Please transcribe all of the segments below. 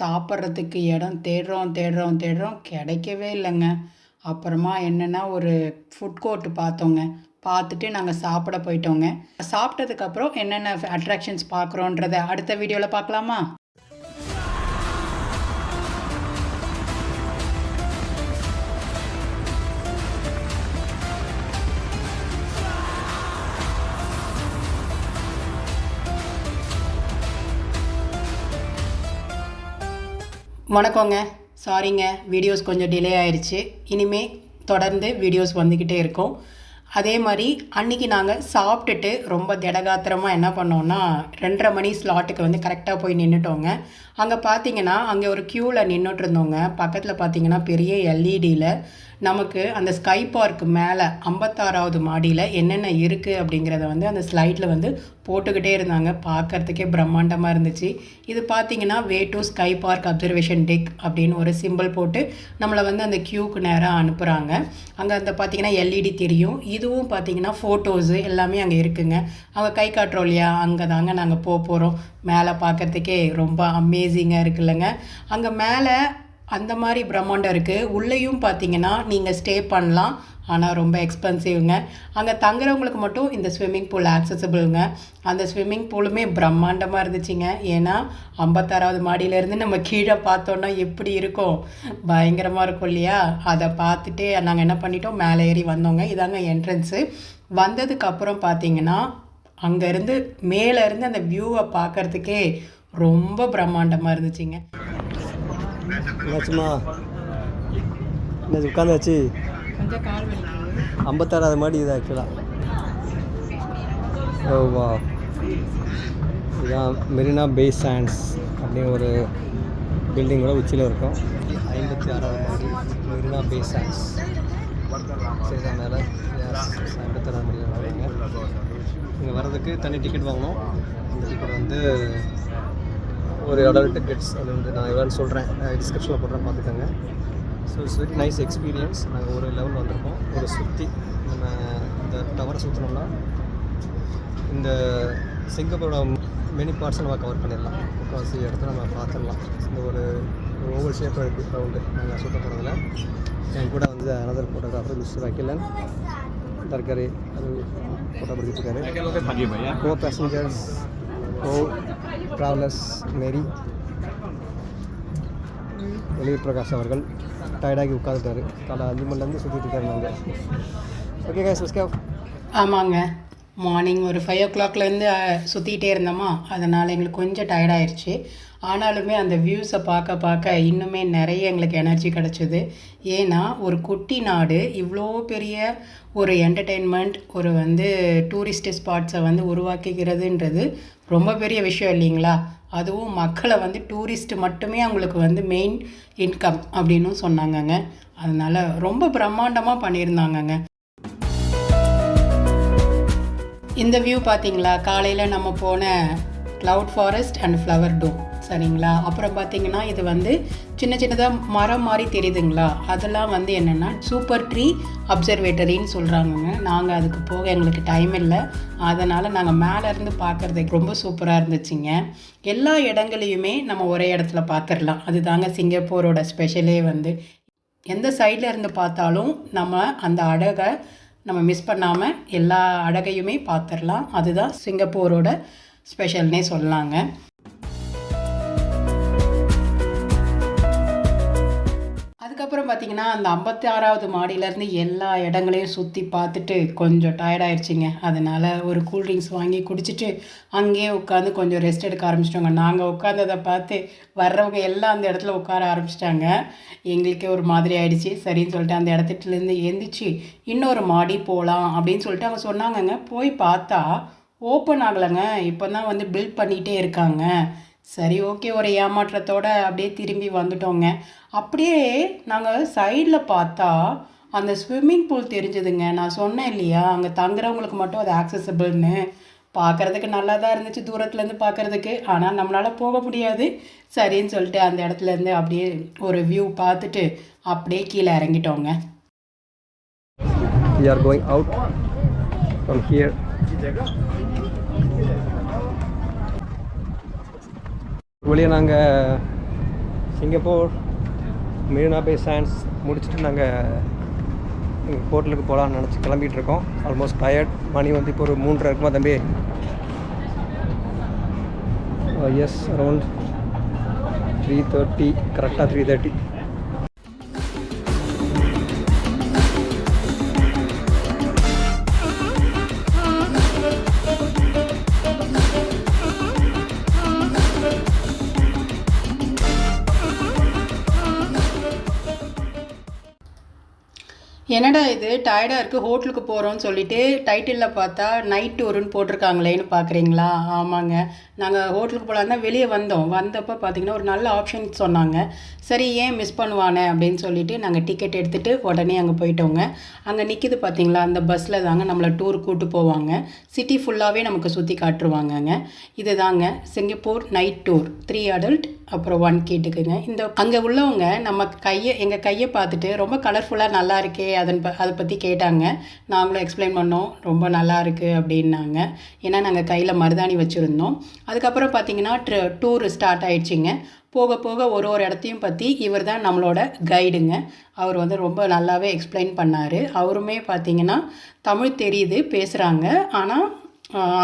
சாப்பிட்றதுக்கு இடம் தேடுறோம் தேடுறோம் தேடுறோம் கிடைக்கவே இல்லைங்க. அப்புறமா என்னென்னா ஒரு ஃபுட் கோர்ட் பார்த்தோங்க. பார்த்துட்டு நாங்கள் சாப்பிட போயிட்டோங்க. சாப்பிட்டதுக்கப்புறம் என்னென்ன அட்ராக்ஷன்ஸ் பார்க்குறோன்றத அடுத்த வீடியோவில் பார்க்கலாமா? வணக்கங்க. சாரிங்க வீடியோஸ் கொஞ்சம் டிலே ஆயிடுச்சு இனிமே தொடர்ந்து வீடியோஸ் வந்துக்கிட்டே இருக்கும். அதே மாதிரி அன்றைக்கி நாங்கள் சாப்பிட்டுட்டு ரொம்ப திடகாத்திரமாக என்ன பண்ணோன்னா ரெண்டரை மணி ஸ்லாட்டுக்கு வந்து கரெக்டாக போய் நின்றுட்டோங்க அங்கே பார்த்தீங்கன்னா அங்கே ஒரு க்யூவில் நின்றுட்டு இருந்தவங்க பக்கத்தில் பார்த்தீங்கன்னா பெரிய எல்இடியில் நமக்கு அந்த ஸ்கை பார்க் மேலே ஐம்பத்தாறாவது மாடியில் என்னென்ன இருக்குது அப்படிங்கிறத வந்து அந்த ஸ்லைடில் வந்து போட்டுக்கிட்டே இருந்தாங்க. பார்க்கறதுக்கே பிரம்மாண்டமாக இருந்துச்சு. இது பார்த்தீங்கன்னா way to sky park observation deck அப்படின்னு ஒரு சிம்பிள் போட்டு நம்மளை வந்து அந்த க்யூக்கு நேராக அனுப்புகிறாங்க அங்கே அந்த பார்த்தீங்கன்னா எல்இடி தெரியும். இதுவும் பார்த்தீங்கன்னா ஃபோட்டோஸு எல்லாமே அங்கே இருக்குங்க. அவங்க கை காட்டுறோம் இல்லையா? அங்கே தாங்க நாங்கள் போக போகிறோம் மேலே பார்க்கறதுக்கே ரொம்ப அமேசிங்காக இருக்குல்லங்க. அங்கே மேலே அந்த மாதிரி பிரம்மாண்டம் இருக்குது உள்ளேயும் பார்த்தீங்கன்னா நீங்கள் ஸ்டே பண்ணலாம். ஆனால் ரொம்ப எக்ஸ்பென்சிவ்ங்க அங்கே தங்குறவங்களுக்கு மட்டும் இந்த ஸ்விம்மிங் பூல் ஆக்சசபிளுங்க அந்த ஸ்விம்மிங் பூலுமே பிரம்மாண்டமாக இருந்துச்சுங்க. ஏன்னா ஐம்பத்தாறாவது மாடியிலேருந்து நம்ம கீழே பார்த்தோன்னா எப்படி இருக்கும்? பயங்கரமாக இருக்கும் இல்லையா? அதை பார்த்துட்டு நாங்கள் என்ன பண்ணிட்டோம்? மேலே ஏறி வந்தோங்க. இதாங்க என்ட்ரன்ஸு வந்ததுக்கப்புறம் பார்த்தீங்கன்னா அங்கேருந்து மேலேருந்து அந்த வியூவை பார்க்கறதுக்கே ரொம்ப பிரம்மாண்டமாக இருந்துச்சுங்க. என்னாச்சுமா? என்னாச்சு உட்காந்தாச்சு? ஐம்பத்தாறாவது மாடி இது ஆக்சுவலாக ஓ வா இதுதான் மெரினா பே சாண்ட்ஸ் அப்படின்னு ஒரு பில்டிங்கோட உச்சியில் இருக்கும். ஐம்பத்தி ஆறாவது மாடி மெரினா பே சாண்ட்ஸ். சரி தான் மேலே. ஐம்பத்தாறாவது மாடியில் வரீங்க இங்கே வர்றதுக்கு தனி டிக்கெட் வாங்கணும். அந்த டிக்கெட் வந்து ஒரு அடல்ட் டிக்கெட்ஸ் அது வந்து நான் எவ்வளோன்னு சொல்கிறேன் டிஸ்கிரிப்ஷனில் போடுறேன் பார்த்துக்கோங்க. So it's very nice experience நாங்கள் ஒரு லெவல் வந்திருக்கோம். ஒரு சுற்றி நம்ம இந்த டவரை சுற்றினோம்னா இந்த சிங்கப்பூரோட மெனி பார்ட்ஸை நம்ம கவர் பண்ணிடலாம். முக்கால்வாசி இடத்த நம்ம பார்த்துடலாம். இந்த ஒரு ஓவர் ஷேப் இருக்குது ரவுண்டு நாங்கள் சுத்த போகிறதுல என் கூட வந்து அனதர் ஃபோட்டோகிராஃபர் மிஸ்டர் அகிலன். தர்கரே அது ஃபோட்டோ பிடிச்சிருக்காரு கோ பேசஞ்சர்ஸ் ட்ராவலர்ஸ் மேரி வெளியூர் பிரகாஷ் அவர்கள் டயர்டாகி உட்காந்துட்டாரு காலை அஞ்சு மணிலேருந்து சுற்றிட்டு இருக்காரு நாங்கள் ஓகே கைஸ் லெட்ஸ் ஆமாங்க. மார்னிங் ஒரு ஃபைவ் ஓ கிளாக்லேருந்து சுற்றிக்கிட்டே இருந்தோமா? அதனால் எங்களுக்கு கொஞ்சம் டயர்டாயிருச்சு. ஆனாலுமே அந்த வியூஸை பார்க்க பார்க்க இன்னுமே நிறைய எங்களுக்கு எனர்ஜி கிடச்சிது. ஏன்னா ஒரு குட்டி நாடு இவ்வளோ பெரிய ஒரு என்டர்டெயின்மெண்ட் ஒரு வந்து டூரிஸ்ட் ஸ்பாட்ஸை வந்து உருவாக்கிக்கிறதுன்றது ரொம்ப பெரிய விஷயம் இல்லைங்களா? அதுவும் மக்களை வந்து டூரிஸ்ட் மட்டுமே அவங்களுக்கு வந்து மெயின் இன்கம் அப்படின்னும் சொன்னாங்கங்க. அதனால் ரொம்ப பிரம்மாண்டமாக பண்ணியிருந்தாங்கங்க. இந்த வியூ பார்த்தீங்களா? காலையில் நம்ம போன cloud forest and flower dome சரிங்களா? அப்புறம் பார்த்தீங்கன்னா இது வந்து சின்ன சின்னதாக மரம் மாதிரி தெரியுதுங்களா? அதெல்லாம் வந்து என்னென்னா சூப்பர் ட்ரீ அப்சர்வேட்டரின்னு சொல்கிறாங்கங்க நாங்கள் அதுக்கு போக எங்களுக்கு டைம் இல்லை. அதனால் நாங்கள் மேலேருந்து பார்க்குறது பார்க்குறதுக்கு ரொம்ப சூப்பராக இருந்துச்சுங்க. எல்லா இடங்களையுமே நம்ம ஒரே இடத்துல பார்த்துடலாம். அதுதாங்க சிங்கப்பூரோட ஸ்பெஷலே வந்து. எந்த சைடில் இருந்து பார்த்தாலும் நம்ம அந்த அழகை நம்ம மிஸ் பண்ணாமல் எல்லா அழகையுமே பார்த்துடலாம். அதுதான் சிங்கப்பூரோட ஸ்பெஷல்னே சொல்லலாங்க அதுக்கப்புறம் பார்த்தீங்கன்னா அந்த ஐம்பத்தி ஆறாவது மாடியிலேருந்து எல்லா இடங்களையும் சுற்றி பார்த்துட்டு கொஞ்சம் டயர்டாயிடுச்சிங்க அதனால் ஒரு கூல்ட்ரிங்க்ஸ் வாங்கி குடிச்சிட்டு அங்கேயே உட்காந்து கொஞ்சம் ரெஸ்ட் எடுக்க ஆரம்பிச்சிட்டோங்க. நாங்கள் உட்காந்ததை பார்த்து வர்றவங்க எல்லாம் அந்த இடத்துல உட்கார ஆரம்பிச்சிட்டாங்க. எங்களுக்கே ஒரு மாதிரி ஆயிடுச்சு. சரின்னு சொல்லிட்டு அந்த இடத்துலேருந்து எழுந்திரிச்சி இன்னொரு மாடி போகலாம் அப்படின்னு சொல்லிட்டு அவங்க சொன்னாங்கங்க. போய் பார்த்தா ஓப்பன் ஆகலைங்க. இப்போ தான் வந்து பில்ட் பண்ணிகிட்டே இருக்காங்க. சரி ஓகே ஒரு ஏமாற்றத்தோடு அப்படியே திரும்பி வந்துட்டோங்க. அப்படியே நாங்கள் சைடில் பார்த்தா அந்த ஸ்விம்மிங் பூல் தெரிஞ்சதுங்க. நான் சொன்னேன் இல்லையா அங்கே தங்குறவங்களுக்கு மட்டும் அது ஆக்சசபிள்னு பார்க்குறதுக்கு நல்லா தான் இருந்துச்சு தூரத்துலேருந்து பார்க்குறதுக்கு. ஆனால் நம்மளால் போக முடியாது. சரின்னு சொல்லிட்டு அந்த இடத்துலேருந்து அப்படியே ஒரு வியூ பார்த்துட்டு அப்படியே கீழே இறங்கிட்டோங்க. We are going out from here. வெளியே நாங்கள் சிங்கப்பூர் மெரினா பே சான்ஸ் முடிச்சுட்டு நாங்கள் எங்கள் ஹோட்டலுக்கு போகலான்னு நினச்சி கிளம்பிட்டு இருக்கோம் ஆல்மோஸ்ட் டயர்ட் மணி வந்து இப்போ ஒரு மூன்றரை இருக்குமா தம்பி? எஸ் அரௌண்ட் த்ரீ தேர்ட்டி கரெக்டாக த்ரீ தேர்ட்டி என்னடா இது? டயர்டாக இருக்குது ஹோட்டலுக்கு போகிறோம்னு சொல்லிட்டு டைட்டிலில் பார்த்தா நைட் டூருன்னு போட்டிருக்காங்களேன்னு பார்க்குறீங்களா? ஆமாங்க. நாங்கள் ஹோட்டலுக்கு போகலான்னு தான் வெளியே வந்தோம். வந்தப்போ பார்த்தீங்கன்னா ஒரு நல்ல ஆப்ஷன் சொன்னாங்க. சரி ஏன் மிஸ் பண்ணுவானே அப்படின்னு சொல்லிட்டு நாங்கள் டிக்கெட் எடுத்துகிட்டு உடனே அங்கே போயிட்டோங்க. அங்கே நிற்கிது பார்த்தீங்களா? அந்த பஸ்ஸில் தாங்க நம்மளை டூர் கூட்டு போவாங்க. சிட்டி ஃபுல்லாகவே நமக்கு சுற்றி காட்டுருவாங்கங்க. இது தாங்க Singapore night tour three adult அப்புறம் ஒன் கிட்டுக்குங்க இந்த அங்கே உள்ளவங்க நம்ம கையை எங்கள் கையை பார்த்துட்டு ரொம்ப கலர்ஃபுல்லாக நல்லா இருக்கே அதன் ப அதை பற்றி கேட்டாங்க. நாங்களும் எக்ஸ்பிளைன் பண்ணோம். ரொம்ப நல்லா இருக்குது அப்படின்னாங்க. ஏன்னா நாங்கள் கையில் மருதாணி வச்சுருந்தோம். அதுக்கப்புறம் பார்த்தீங்கன்னா ட்ரு டூர் ஸ்டார்ட் ஆயிடுச்சுங்க. போக போக ஒரு ஒரு இடத்தையும் பற்றி இவர் தான் நம்மளோட கைடுங்க அவர் வந்து ரொம்ப நல்லாவே எக்ஸ்பிளைன் பண்ணார். அவருமே பார்த்தீங்கன்னா தமிழ் தெரியுது பேசுகிறாங்க ஆனால்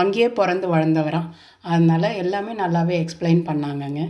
அங்கேயே பிறந்து வளர்ந்தவராம். அதனால் எல்லாமே நல்லாவே எக்ஸ்பிளைன் பண்ணாங்கங்க.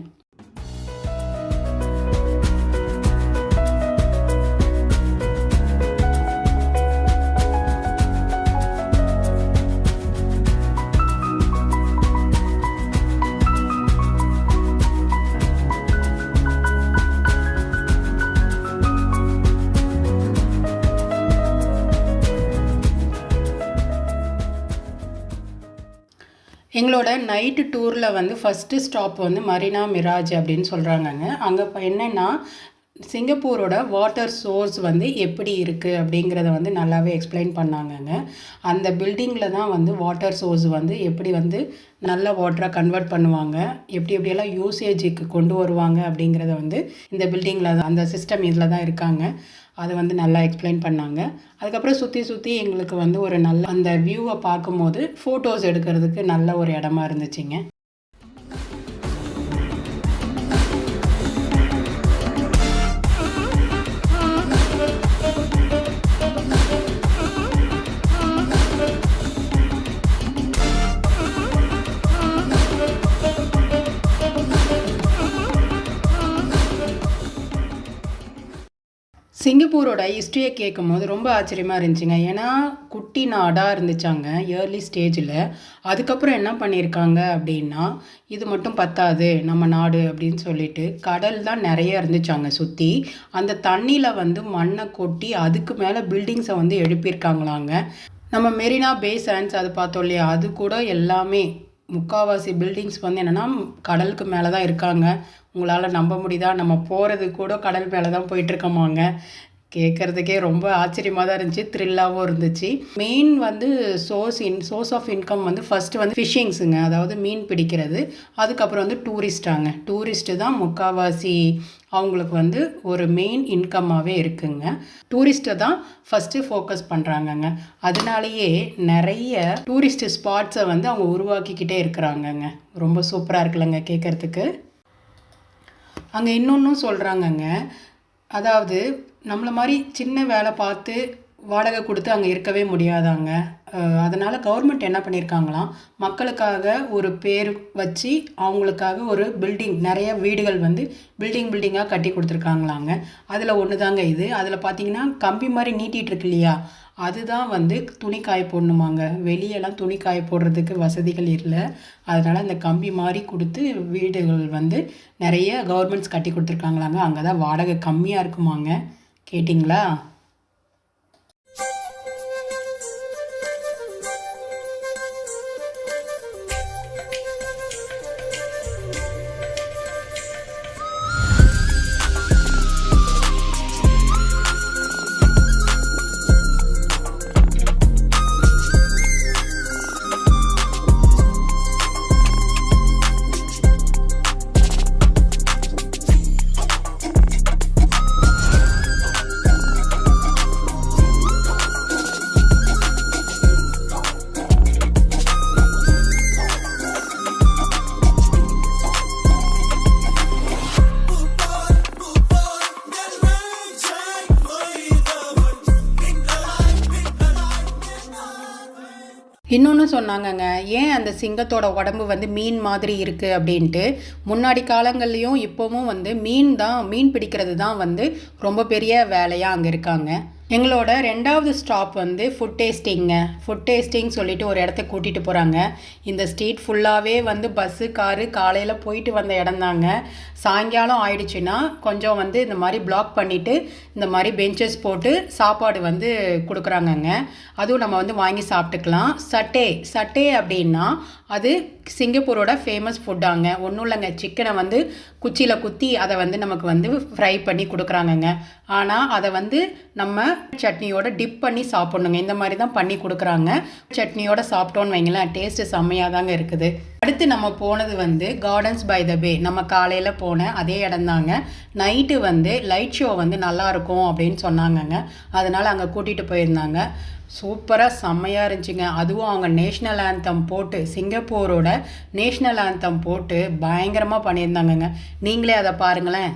எங்களோட நைட்டு டூரில் வந்து ஃபஸ்ட்டு ஸ்டாப் வந்து மரினா மிராஜ் அப்படின்னு சொல்கிறாங்கங்க அங்கே இப்போ என்னென்னா சிங்கப்பூரோட வாட்டர் சோர்ஸ் வந்து எப்படி இருக்குது அப்படிங்கிறத வந்து நல்லாவே எக்ஸ்பிளைன் பண்ணாங்கங்க. அந்த பில்டிங்கில் தான் வந்து வாட்டர் சோர்ஸ் வந்து எப்படி வந்து நல்ல வாட்டராக கன்வெர்ட் பண்ணுவாங்க எப்படி எப்படியெல்லாம் யூசேஜுக்கு கொண்டு வருவாங்க அப்படிங்கிறத வந்து இந்த பில்டிங்கில் தான் அந்த சிஸ்டம் இதில் தான் இருக்காங்க. அதை வந்து நல்லா எக்ஸ்பிளைன் பண்ணாங்க. அதுக்கப்புறம் சுற்றி சுற்றி எங்களுக்கு வந்து ஒரு நல்ல அந்த வியூவை பார்க்கும்போது ஃபோட்டோஸ் எடுக்கிறதுக்கு நல்ல ஒரு இடமா இருந்துச்சுங்க. சிங்கப்பூரோட ஹிஸ்ட்ரியை கேட்கும் போது ரொம்ப ஆச்சரியமாக இருந்துச்சுங்க. ஏன்னா குட்டி நாடாக இருந்துச்சாங்க இயர்லி ஸ்டேஜில் அதுக்கப்புறம் என்ன பண்ணியிருக்காங்க அப்படின்னா இது மட்டும் பத்தாது நம்ம நாடு அப்படின்னு சொல்லிட்டு கடல் தான் நிறைய இருந்துச்சாங்க சுற்றி அந்த தண்ணியில் வந்து மண்ணை கொட்டி அதுக்கு மேலே பில்டிங்ஸை வந்து எழுப்பியிருக்காங்களாங்க. நம்ம மெரினா பே சான்ஸ் அது பார்த்தோம் இல்லையா? அது கூட எல்லாமே முக்காவாசி பில்டிங்ஸ் வந்து என்னென்னா கடலுக்கு மேலே தான் இருக்காங்க. உங்களால் நம்ப முடியுதா? நம்ம போகிறது கூட கடல் மேலே தான் போயிட்டுருக்கோமாங்க கேட்குறதுக்கே ரொம்ப ஆச்சரியமாக தான் இருந்துச்சு த்ரில்லாகவும் இருந்துச்சு. மெயின் வந்து source in source of income வந்து ஃபஸ்ட்டு வந்து ஃபிஷிங்ஸுங்க அதாவது மீன் பிடிக்கிறது. அதுக்கப்புறம் வந்து டூரிஸ்டாங்க டூரிஸ்ட்டு தான் முக்காவாசி அவங்களுக்கு வந்து ஒரு மெயின் இன்கம்மாகவே இருக்குங்க. டூரிஸ்ட்டை தான் ஃபஸ்ட்டு ஃபோக்கஸ் பண்ணுறாங்கங்க அதனாலேயே நிறைய டூரிஸ்ட் ஸ்பாட்ஸை வந்து அவங்க உருவாக்கிக்கிட்டே இருக்கிறாங்கங்க. ரொம்ப சூப்பராக இருக்குல்லங்க கேட்குறதுக்கு அங்கே இன்னொன்றும் சொல்கிறாங்கங்க அதாவது நம்மளை மாதிரி சின்ன வேலை பார்த்து வாடகை கொடுத்து அங்கே இருக்கவே முடியாதாங்க. அதனால் கவர்மெண்ட் என்ன பண்ணியிருக்காங்களாம் மக்களுக்காக ஒரு பேர் வச்சு அவங்களுக்காக ஒரு பில்டிங் நிறைய வீடுகள் வந்து பில்டிங் பில்டிங்காக கட்டி கொடுத்துருக்காங்களாங்க. அதில் ஒன்று தாங்க இது. அதில் பார்த்தீங்கன்னா கம்பி மாதிரி நீட்டிகிட்ருக்கு இல்லையா? அதுதான் வந்து துணி காய போடணுமாங்க. வெளியெல்லாம் துணி காய போடுறதுக்கு வசதிகள் இல்லை. அதனால் அந்த கம்பி மாதிரி கொடுத்து வீடுகள் வந்து நிறைய கவர்மெண்ட்ஸ் கட்டி கொடுத்துருக்காங்களாங்க. அங்கே தான் வாடகை கம்மியாக இருக்குமாங்க. கேட்டிங்களா? இன்னொன்று சொன்னாங்கங்க ஏன் அந்த சிங்கத்தோட உடம்பு வந்து மீன் மாதிரி இருக்குது அப்படின்ட்டு? முன்னாடி காலங்கள்லேயும் இப்போவும் வந்து மீன் தான் மீன் பிடிக்கிறது தான் வந்து ரொம்ப பெரிய வேலையாக அங்கே இருக்காங்க. எங்களோட ரெண்டாவது ஸ்டாப் வந்து ஃபுட் டேஸ்டிங்க ஃபுட் டேஸ்டிங் சொல்லிட்டு ஒரு இடத்த கூட்டிகிட்டு போகிறாங்க இந்த ஸ்ட்ரீட் ஃபுல்லாகவே வந்து பஸ்ஸு காரு காலையில் போயிட்டு வந்த இடம் தாங்க. சாயங்காலம் ஆயிடுச்சுன்னா கொஞ்சம் வந்து இந்த மாதிரி பிளாக் பண்ணிவிட்டு இந்த மாதிரி பெஞ்சஸ் போட்டு சாப்பாடு வந்து கொடுக்குறாங்கங்க. அதுவும் நம்ம வந்து வாங்கி சாப்பிட்டுக்கலாம். சட்டே சட்டே அப்படின்னா அது சிங்கப்பூரோட ஃபேமஸ் ஃபுட்டாங்க ஒன்றும் இல்லைங்க. சிக்கனை வந்து குச்சியில் குத்தி அதை வந்து நமக்கு வந்து ஃப்ரை பண்ணி கொடுக்குறாங்கங்க. ஆனால் அதை வந்து நம்ம சட்னியோட டிப் பண்ணி சாப்பிட்ணுங்க. இந்த மாதிரி தான் பண்ணி கொடுக்குறாங்க. சட்னியோட சாப்பிட்டோன்னு வைங்களேன் டேஸ்ட்டு செம்மையாக தாங்க இருக்குது. அடுத்து நம்ம போனது வந்து கார்டன்ஸ் பை த பே நம்ம காலையில் போன அதே இடம்தாங்க நைட்டு வந்து லைட் ஷோ வந்து நல்லா இருக்கும் அப்படின்னு சொன்னாங்கங்க. அதனால் அங்கே கூட்டிகிட்டு போயிருந்தாங்க. சூப்பராக செம்மையாக இருந்துச்சுங்க. அதுவும் அவங்க நேஷ்னல் ஆந்தம் போட்டு சிங்கப்பூரோட நேஷ்னல் ஆந்தம் போட்டு பயங்கரமாக பண்ணியிருந்தாங்கங்க. நீங்களே அதை பாருங்களேன்.